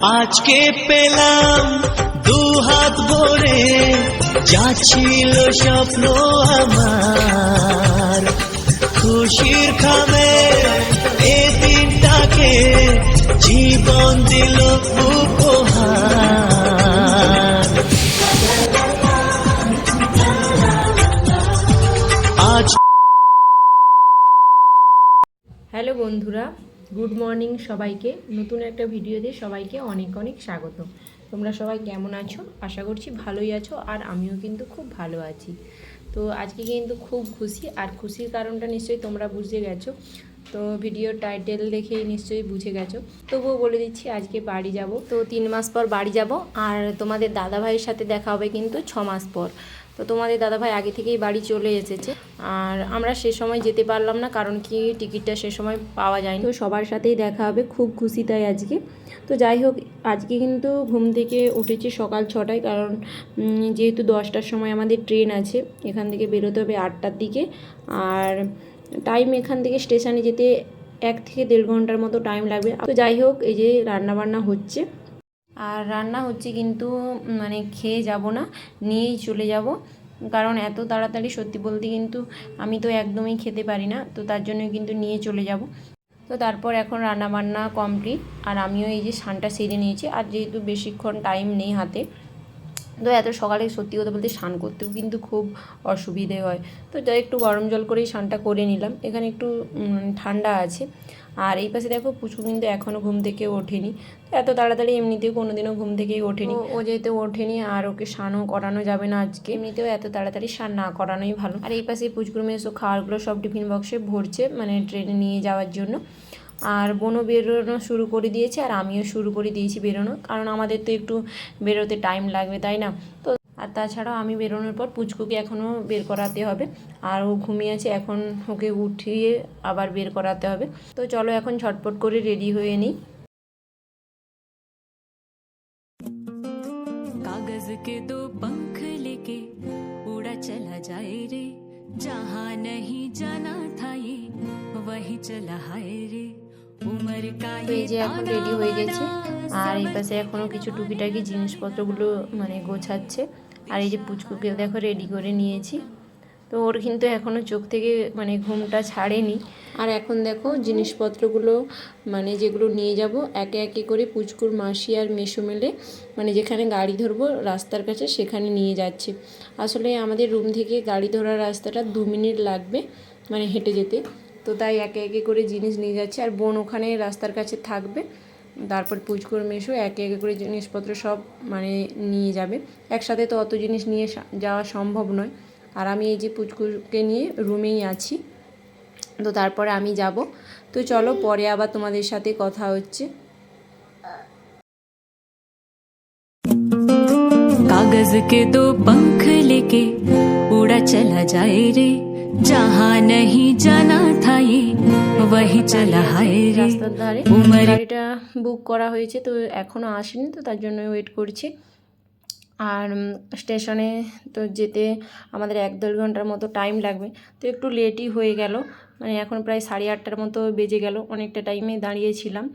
আজকে পেলাম দু হাত ভরে, যা ছিল স্বপ্ন আমার। খুশির খামে এ দিনটাকে জীবন দিল উপহার। আজ হ্যালো বন্ধুরা গুড মর্নিং সবাইকে। নতুন একটা ভিডিওতে সবাইকে অনেক অনেক স্বাগত। তোমরা সবাই কেমন আছো? আশা করছি ভালোই আছো আর আমিও কিন্তু খুব ভালো আছি। তো আজকে কিন্তু খুব খুশি আর খুশির কারণটা নিশ্চয়ই তোমরা বুঝে গেছো। তো ভিডিও টাইটেল দেখেই নিশ্চয়ই বুঝে গেছো। তবুও বলে দিচ্ছি আজকে বাড়ি যাব। তো তিন মাস পর বাড়ি যাব আর তোমাদের দাদা ভাইয়ের সাথে দেখা হবে কিন্তু ছ মাস পর। তো তোমাদের দাদাভাই আগে থেকেই বাড়ি চলে এসেছে। আর আমরা সে সময় যেতে পারলাম না, কারণ কি টিকিটটা সে সময় পাওয়া যায়নি। তো সবার সাথেই দেখা হবে, খুব খুশি তাই আজকে। তো যাই হোক, আজকে কিন্তু ঘুম থেকে উঠেছি সকাল ছটায়, কারণ যেহেতু দশটার সময় আমাদের ট্রেন আছে, এখান থেকে বেরোতে হবে আটটার দিকে। আর টাইম এখান থেকে স্টেশনে যেতে এক থেকে দেড় ঘণ্টার মতো টাইম লাগবে। তো যাই হোক, এই যে রান্নাবান্না হচ্ছে। আর রান্না হচ্ছে কিন্তু মানে খেয়ে যাব না, নিয়েই চলে যাব। কারণ এত তাড়াতাড়ি সত্যি বলতে কিন্তু আমি তো একদমই খেতে পারি না, তো তার জন্য কিন্তু নিয়ে চলে যাব। তো তারপর এখন রান্না বান্না কমপ্লিট, আর আমিও এই যে সানটা সেরে নিয়েছি, আর যেহেতু বেশিক্ষণ টাইম নেই হাতে তো এত সকালে সত্যি কথা বলতে স্নান করতেও কিন্তু খুব অসুবিধে হয়। তো যাই একটু গরম জল করেই স্নানটা করে নিলাম। এখানে একটু ঠান্ডা আছে। আর এই পাশে দেখো পুচু কিন্তু এখনও ঘুম থেকে ওঠেনি। তো এত তাড়াতাড়ি এমনিতেও কোনো দিনও ঘুম থেকেই ওঠেনি। ও- যেহেতু ওঠেনি আর ওকে স্নানও করানো যাবে না আজকে। এমনিতেও এত তাড়াতাড়ি স্নান না করানোই ভালো। আর এই পাশে পুচকুর মেয়ে সব খাবারগুলো সব টিফিন বক্সে ভরছে মানে ট্রেনে নিয়ে যাওয়ার জন্য। আর বোনও বেরোনো শুরু করে দিয়েছে আর আমিও শুরু করে দিয়েছি বেরোনো কারণ আমাদের তো একটু বেরোতে টাইম লাগবে তাই না তো আর তাছাড়াও আমি বেরোনোর পর পুচকুকে এখনও বের করাতে হবে আর ও ঘুমিয়ে আছে এখন ওকে উঠিয়ে আবার বের করাতে হবে তো চলো এখন ঝটপট করে রেডি হয়ে নিই कागज के दो पंख लेके उड़ा चला जाए रे जहाँ नहीं जाना था ये वही चला हाय रे उम्र का তো এই যে এখন রেডি হয়ে গেছে। আর এই পাশে এখনও কিছু টুকিটাকি জিনিসপত্রগুলো মানে গোছাচ্ছে। আর এই যে পুচকুকে দেখো রেডি করে নিয়েছি। তো ওর কিন্তু এখনও চোখ থেকে মানে ঘুমটা ছাড়েনি। আর এখন দেখো জিনিসপত্রগুলো মানে যেগুলো নিয়ে যাব, একে একে করে পুচকুর মাসি আর মেসো মেলে মানে যেখানে গাড়ি ধরবো রাস্তার কাছে সেখানে নিয়ে যাচ্ছে। আসলে আমাদের রুম থেকে গাড়ি ধরার রাস্তাটা দু মিনিট লাগবে মানে হেঁটে যেতে। তো তাই একে একে করে জিনিস নিয়ে যাচ্ছে আর বোন ওখানে রাস্তার কাছে থাকবে তারপর পুচকুর মেশো একে একে করে জিনিসপত্র সব মানে নিয়ে যাবে একসাথে তো অত জিনিস নিয়ে সা- যাওয়া সম্ভব নয় আর আমি এই যে পুচকুকে নিয়ে রুমেই আছি তো তারপরে আমি যাব তো চলো পরে আবার তোমাদের সাথে কথা হচ্ছে कागज के दो पंख लेके उड़ा चला जाए रे जहाँ नहीं जाना था ये वही चला हाय रे রাস্তার ধারে উমারে- গাড়িটা বুক করা হয়েছে তো এখনও আসেনি তো তার জন্য ওয়েট করছি আর উম, স্টেশনে তো যেতে আমাদের এক দেড় ঘন্টার মতো টাইম লাগবে তো একটু লেটই হয়ে গেল মানে এখন প্রায় সাড়ে আটটার মতো বেজে গেল অনেকটা টাইমে দাঁড়িয়েছিলাম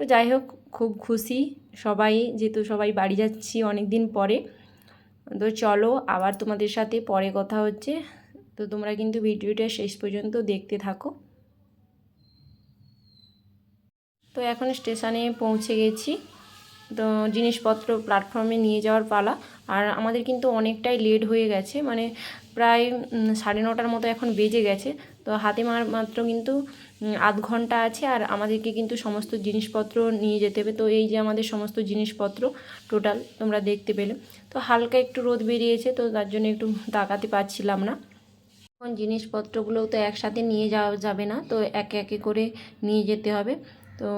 তো যাই হোক খুব খুশি সবাই যেহেতু সবাই বাড়ি যাচ্ছি অনেক দিন পরে তো চলো আবার তোমাদের সাথে পরে কথা হচ্ছে। তো তোমরা কিন্তু ভিডিওটা শেষ পর্যন্ত দেখতে থাকো। তো এখন স্টেশনে পৌঁছে গেছি। তো জিনিসপত্র প্ল্যাটফর্মে নিয়ে যাওয়ার পালা। আর আমাদের কিন্তু অনেকটাই লেট হয়ে গেছে। মানে প্রায় সাড়ে নটার মতো এখন বেজে গেছে। তো হাতে মার, মাত্র কিন্তু আধ ঘণ্টা আছে আর আমাদেরকে কিন্তু সমস্ত জিনিসপত্র নিয়ে যেতে হবে। তো এই যে আমাদের সমস্ত জিনিসপত্র টোটাল তোমরা দেখতে পেলে। তো হালকা একটু রোদ বেরিয়েছে, তো তার জন্য একটু তাকাতে পারছিলাম না। এখন জিনিসপত্রগুলো তো একসাথে নিয়ে যাওয়া যাবে না, তো একে একে করে নিয়ে যেতে হবে। তো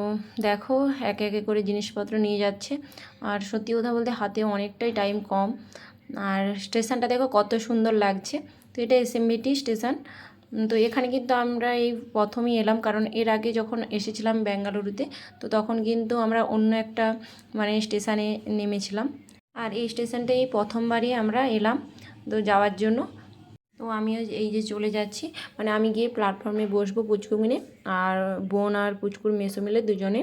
দেখো, একে একে করে জিনিসপত্র নিয়ে যাচ্ছে। আর সত্যি কথা বলতে হাতে অনেকটাই টাইম কম। আর স্টেশনটা দেখো কত সুন্দর লাগছে। তো এটা এসএমবিটি স্টেশন তো এখানে কিন্তু আমরা এই প্রথমেই এলাম, কারণ এর আগে যখন এসেছিলাম বেঙ্গালুরুতে, তো তখন কিন্তু আমরা অন্য একটা মানে স্টেশনে নেমেছিলাম। আর এই স্টেশনটাই প্রথমবারই আমরা এলাম, তো যাওয়ার জন্য। তো আমিও এই যে চলে যাচ্ছি মানে আমি গিয়ে প্ল্যাটফর্মে বসবো পুচকু মিলে আর বোন আর পুচকুর মেসো মিলে দুজনে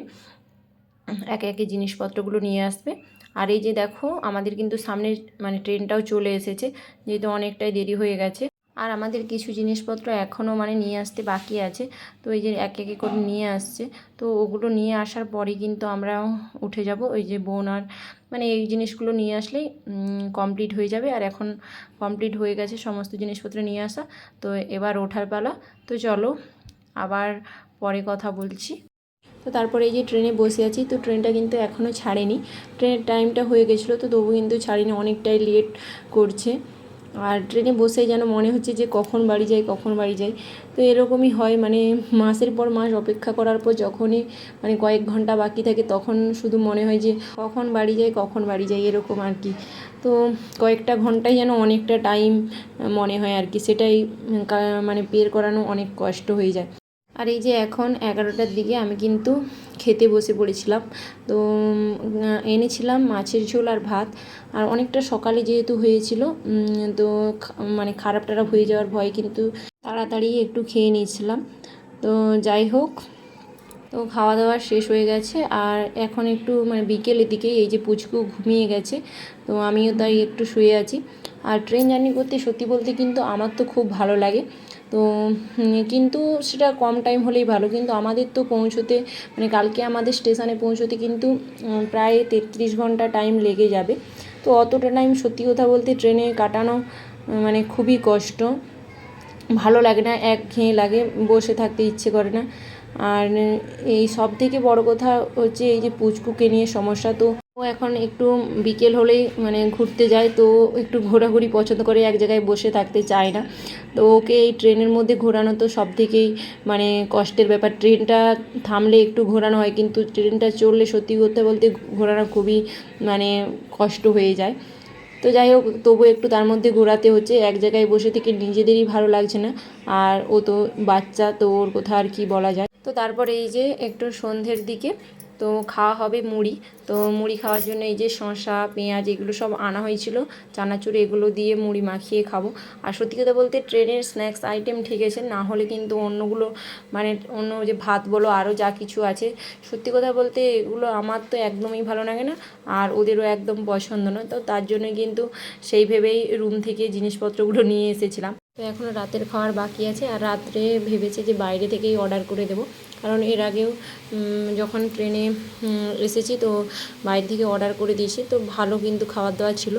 একে একে জিনিসপত্রগুলো নিয়ে আসবে। আর এই যে দেখো, আমাদের কিন্তু সামনে মানে ট্রেনটাও চলে এসেছে, যেহেতু অনেকটাই দেরি হয়ে গেছে। আর আমাদের কিছু জিনিসপত্র এখনও মানে নিয়ে আসতে বাকি আছে। তো এই যে এক একে করে নিয়ে আসছে। তো ওগুলো নিয়ে আসার পরে কিন্তু আমরা উঠে যাব। ওই যে বোন আর মানে এই জিনিসগুলো নিয়ে আসলেই কমপ্লিট হয়ে যাবে। আর এখন কমপ্লিট হয়ে গেছে সমস্ত জিনিসপত্র নিয়ে আসা। তো এবার ওঠার পালা। তো চলো, আবার পরে কথা বলছি। তো তারপরে এই যে ট্রেনে বসে আছি। তো ট্রেনটা কিন্তু এখনও ছাড়েনি। ট্রেনের টাইমটা হয়ে গেছিল। তো তবু কিন্তু ছাড়েনি। অনেকটাই লেট করছে। আর ট্রেনে বসে যেন মনে হচ্ছে যে কখন বাড়ি যাই, কখন বাড়ি যাই। তো এরকমই হয় মানে মাসের পর মাস অপেক্ষা করার পর যখনই মানে কয়েক ঘণ্টা বাকি থাকে তখন শুধু মনে হয় যে কখন বাড়ি যাই, কখন বাড়ি যাই, এরকম আর কি। তো কয়েকটা ঘন্টাই যেন অনেকটা টাইম মনে হয় আর কি, সেটাই মানে বের করানো অনেক কষ্ট হয়ে যায়। আর এই যে এখন এগারোটার দিকে আমি কিন্তু খেতে বসে পড়েছিলাম। তো এনেছিলাম মাছের ঝোল আর ভাত। আর অনেকটা সকালে যেহেতু হয়েছিল তো মানে খারাপ টারাপ হয়ে যাওয়ার ভয় কিন্তু তাড়াতাড়ি একটু খেয়ে নিয়েছিলাম। তো যাই হোক তো খাওয়া দাওয়া শেষ হয়ে গেছে। আর এখন একটু মানে বিকেলের দিকে এই যে পুচকু ঘুমিয়ে গেছে, তো আমিও তাই একটু শুয়ে আছি। আর ট্রেন জার্নি করতে সত্যি বলতে কিন্তু আমার তো খুব ভালো লাগে। তো কিন্তু সেটা কম টাইম হলেই ভালো। কিন্তু আমাদের তো পৌঁছোতে মানে কালকে আমাদের স্টেশনে পৌঁছোতে কিন্তু প্রায় তেত্রিশ ঘণ্টা টাইম লেগে যাবে। তো অতটা টাইম সত্যি কথা বলতে ট্রেনে কাটানো মানে খুবই কষ্ট। ভালো লাগে না, একঘেয়ে লাগে, বসে থাকতে ইচ্ছে করে না। আর এই সব থেকে বড় কথা হচ্ছে এই যে পুচকুকে নিয়ে সমস্যা, তো ও এখন একটু বিকেল হলেই মানে ঘুরতে যায়, তো একটু ঘোরাঘুরি পছন্দ করে এক জায়গায় বসে থাকতে চায় না। তো ওকে এই ট্রেনের মধ্যে ঘোরানো তো সব থেকেই মানে কষ্টের ব্যাপার। ট্রেনটা থামলে একটু ঘোরানো হয়, কিন্তু ট্রেনটা চললে সত্যি করতে বলতে ঘোরানো খুবই মানে কষ্ট হয়ে যায়। তো যাই হোক, তবু একটু তার মধ্যে ঘোরাতে হচ্ছে, এক জায়গায় বসে থেকে নিজেদেরই ভালো লাগছে না। আর ও তো বাচ্চা, তো ওর কথা আর কি বলা যায়। তো তারপরে এই যে একটু সন্ধ্যের দিকে, তো খাওয়া হবে মুড়ি। তো মুড়ি খাওয়ার জন্য এই যে শশা পেঁয়াজ এগুলো সব আনা হয়েছিল। চানাচুর এগুলো দিয়ে মুড়ি মাখিয়ে খাব। আর সত্যি কথা বলতে ট্রেনের স্ন্যাক্স আইটেম ঠিক আছে না হলে কিন্তু অন্যগুলো মানে অন্য যে ভাত বলো আরও যা কিছু আছে। সত্যি কথা বলতে এগুলো আমার তো একদমই ভালো লাগে না, আর ওদেরও একদম পছন্দ নয়। তো তার জন্য কিন্তু সেই ভেবেই রুম থেকে জিনিসপত্রগুলো নিয়ে এসেছিলাম। তো এখনও রাতের খাওয়ার বাকি আছে আর রাত্রে ভেবেছে যে বাইরে থেকেই অর্ডার করে দেবো। কারণ এর আগেও যখন ট্রেনে এসেছি তো বাইরে থেকে অর্ডার করে দিয়েছি, তো ভালো কিন্তু খাবার দাওয়া ছিল।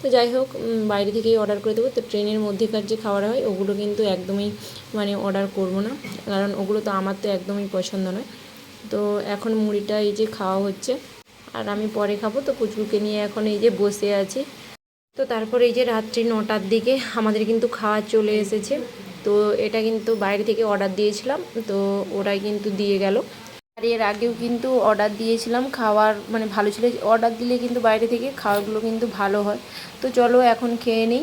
তো যাই হোক বাইরে থেকেই অর্ডার করে দেবো। তো ট্রেনের মধ্যেকার যে খাবার হয়, ওগুলো কিন্তু একদমই মানে অর্ডার করব না। কারণ ওগুলো তো আমার তো একদমই পছন্দ নয়। তো এখন মুড়িটা এই যে খাওয়া হচ্ছে। আর আমি পরে খাব। তো কুচকুকে নিয়ে এখন এই যে বসে আছি। তো তারপর এই যে রাত্রি নটার দিকে আমাদের কিন্তু খাওয়া চলে এসেছে। তো এটা কিন্তু বাইরে থেকে অর্ডার দিয়েছিলাম, তো ওরাই কিন্তু দিয়ে গেল। আর এর আগেও কিন্তু অর্ডার দিয়েছিলাম, খাওয়ার মানে ভালো ছিল। অর্ডার দিলে কিন্তু বাইরে থেকে খাওয়াগুলো কিন্তু ভালো হয়। তো চলো এখন খেয়ে নিই।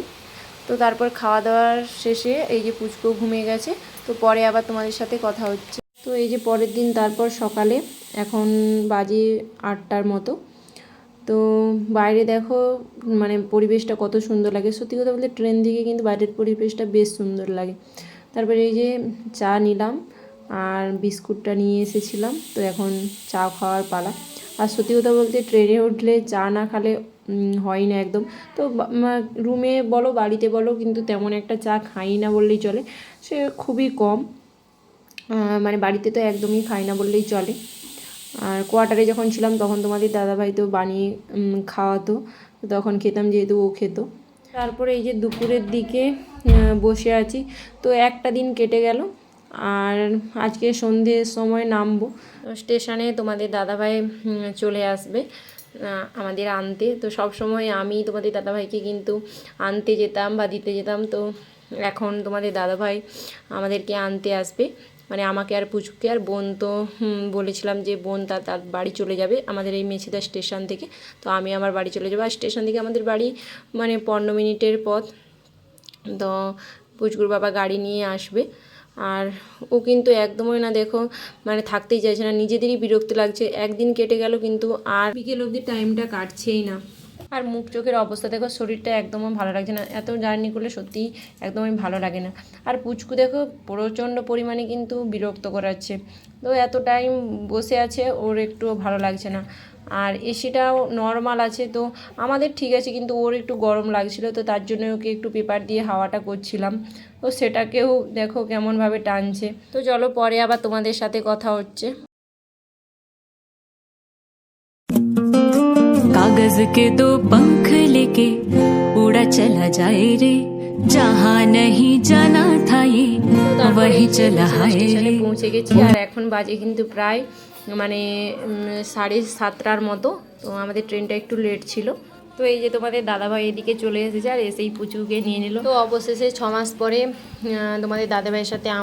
তো তারপর খাওয়া দাওয়ার শেষে এই যে পুচকো ঘুমিয়ে গেছে, তো পরে আবার তোমাদের সাথে কথা হচ্ছে। তো এই যে পরের দিন তারপর সকালে এখন বাজে আটটার মতো। তো বাইরে দেখো মানে পরিবেশটা কত সুন্দর লাগে। সত্যি কথা বলতে ট্রেন থেকে কিন্তু বাইরের পরিবেশটা বেশ সুন্দর লাগে। তারপরে এই যে চা নিলাম আর বিস্কুটটা নিয়ে এসেছিলাম, তো এখন চা খাওয়ার পালা। আর সত্যি কথা বলতে ট্রেনে উঠলে চা না খালে হয় না একদম। তো রুমে বলো, বাড়িতে বলো, কিন্তু তেমন একটা চা খাই না বললেই চলে। সে খুবই কম মানে বাড়িতে তো একদমই খাই না বললেই চলে। কোয়ার্টারে যখন ছিলাম তখন তোমাদের দাদাভাই তো বানিয়ে খাওয়াতো তখন খেতাম যেহেতু ও খেত। তারপরে এই যে দুপুরের দিকে বসে আছি, তো একটা দিন কেটে গেল, আর আজকে সন্ধ্যের সময় নামবো। স্টেশনে তোমাদের দাদাভাই চলে আসবে আমাদের আনতে। তো সব সময় আমি তোমাদের দাদাভাইকে কিন্তু আনতে যেতাম বা দিতে যেতাম, তো এখন তোমাদের দাদাভাই আমাদেরকে আনতে আসবে। মানে আমাকে আর পুচুকে আর বোন তো বলেছিলাম যে বোন তার তার বাড়ি চলে যাবে আমাদের এই মেছেদা স্টেশন থেকে। তো আমি আমার বাড়ি চলে যাব। আর স্টেশন থেকে আমাদের বাড়ি মানে পনেরো মিনিটের পথ। তো পুচকুর বাবা গাড়ি নিয়ে আসবে। আর ও কিন্তু একদমই না, দেখো মানে থাকতেই চাইছে না। নিজেদেরই বিরক্ত লাগছে। একদিন কেটে গেল কিন্তু আর বিকেল অবধি টাইমটা কাটছেই না। আর মুখ চোখের অবস্থা, দেখো শরীরটা একদমই ভালো লাগছে না। এত জার্নি করলে সত্যিই একদমই ভালো লাগে না। আর পুচকু দেখো প্রচণ্ড পরিমাণে কিন্তু বিরক্ত করাচ্ছে। তো এত টাইম বসে আছে, ওর একটুও ভালো লাগছে না। আর এসিটাও নর্মাল আছে, তো আমাদের ঠিক আছে, কিন্তু ওর একটু গরম লাগছিল, তো তার জন্য ওকে একটু পেপার দিয়ে হাওয়াটা করছিলাম। তো সেটাকেও দেখো কেমনভাবে টানছে। তো চলো পরে আবার তোমাদের সাথে কথা হচ্ছে। कागज के दो पंख लेके उड़ा चला जाए रे जहाँ नहीं जाना था ये তারপরে वही এই যে चला हाय স্টেশনে রে পৌঁছে গেছি আর এখন বাজে কিন্তু প্রায় মানে উম, সাড়ে সাতটার মতো তো আমাদের ট্রেনটা একটু লেট ছিল তো এই যে তোমাদের দাদাভাই এদিকে চলে এসেছে আর এসেই পুচুকে নিয়ে নিল তো অবশেষে ছ মাস পরে আহ, তোমাদের দাদাভাইয়ের সাথে আম-